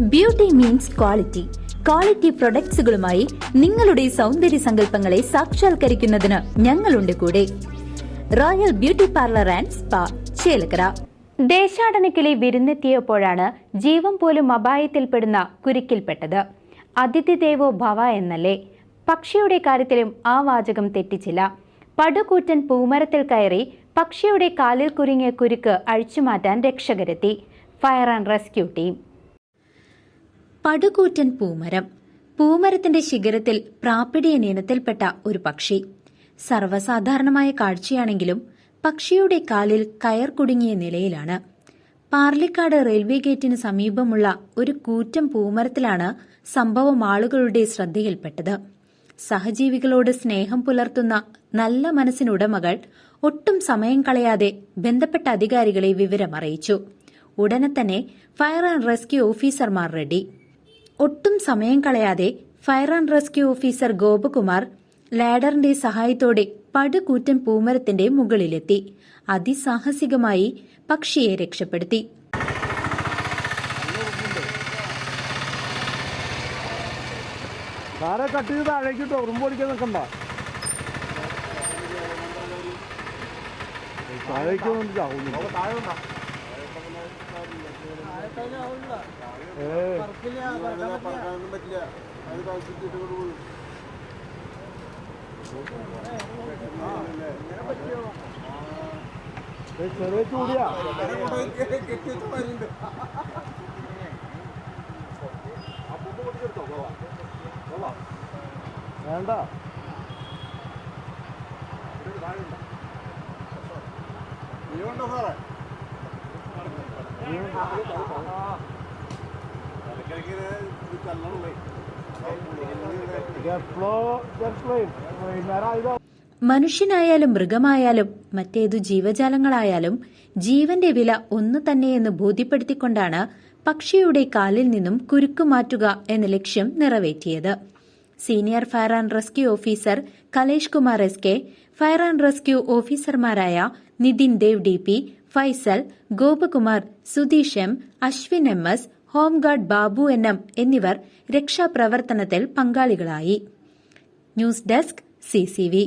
Beauty means quality quality പ്രൊഡക്ട്സുകളുമായി നിങ്ങളുടെ സൗന്ദര്യ സങ്കല്പങ്ങളെ സാക്ഷാത്കരിക്കുന്നതിന് ഞങ്ങളുണ്ട് കൂടെ. Royal beauty parlour and spa Chelakkara. ദേശാടനക്കിളി വിരുന്നെത്തിയപ്പോഴാണ് ജീവൻ പോലും അപായത്തിൽപ്പെടുന്ന കുരുക്കിൽപ്പെട്ടത്. അതിഥി ദേവോ ഭവ എന്നല്ലേ. പക്ഷിയുടെ കാര്യത്തിലും ആ വാചകം തെറ്റിച്ചില്ല. പടുകൂറ്റൻ പൂമരത്തിൽ കയറി പക്ഷിയുടെ കാലിൽ കുരുങ്ങിയ കുരുക്ക് അഴിച്ചുമാറ്റാൻ രക്ഷകരെത്തി. ഫയർ ആൻഡ് റെസ്ക്യൂ ടീം പടുകൂറ്റൻ പൂമരം. പൂമരത്തിന്റെ ശിഖരത്തിൽ പ്രാപ്പിടിയൻ ഇനത്തിൽപ്പെട്ട ഒരു പക്ഷി. സർവസാധാരണമായ കാഴ്ചയാണെങ്കിലും പക്ഷിയുടെ കാലിൽ കയർ കുടുങ്ങിയ നിലയിലാണ്. പാർലിക്കാട് റെയിൽവേ ഗേറ്റിന് സമീപമുള്ള ഒരു കൂറ്റം പൂമരത്തിലാണ് സംഭവം ആളുകളുടെ ശ്രദ്ധയിൽപ്പെട്ടത്. സഹജീവികളോട് സ്നേഹം പുലർത്തുന്ന നല്ല മനസ്സിനുടമകൾ ഒട്ടും സമയം കളയാതെ ബന്ധപ്പെട്ട അധികാരികളെ വിവരമറിയിച്ചു. ഉടനെ തന്നെ ഫയർ ആൻഡ് റെസ്ക്യൂ ഓഫീസർമാർ റെഡി. ഒട്ടും സമയം കളയാതെ fire and rescue officer Gopakumar ലാഡറിന്റെ സഹായത്തോടെ പടുകൂറ്റൻ പൂമരത്തിന്റെ മുകളിലെത്തി. അതിസാഹസികമായി പക്ഷിയെ രക്ഷപ്പെടുത്തി. താഴേക്ക് ചെറിയ ചൂടിയാ. വേണ്ട. ചെറുപ്പേ വൈകുന്നേരം ആയതോ മനുഷ്യനായാലും മൃഗമായാലും മറ്റേതു ജീവജാലങ്ങളായാലും ജീവന്റെ വില ഒന്നു തന്നെയെന്ന് ബോധ്യപ്പെടുത്തിക്കൊണ്ടാണ് പക്ഷിയുടെ കാലിൽ നിന്നും കുരുക്ക് മാറ്റുക എന്ന ലക്ഷ്യം നിറവേറ്റിയത്. Senior fire and rescue officer Kalesh Kumar S K fire and rescue ഓഫീസർമാരായ Nithin Dev D P Faisal Gopakumar Sudheesh M Ashwin M S home guard Babu N M എന്നിവർ രക്ഷാപ്രവർത്തനത്തിൽ പങ്കാളികളായി. News desk CCV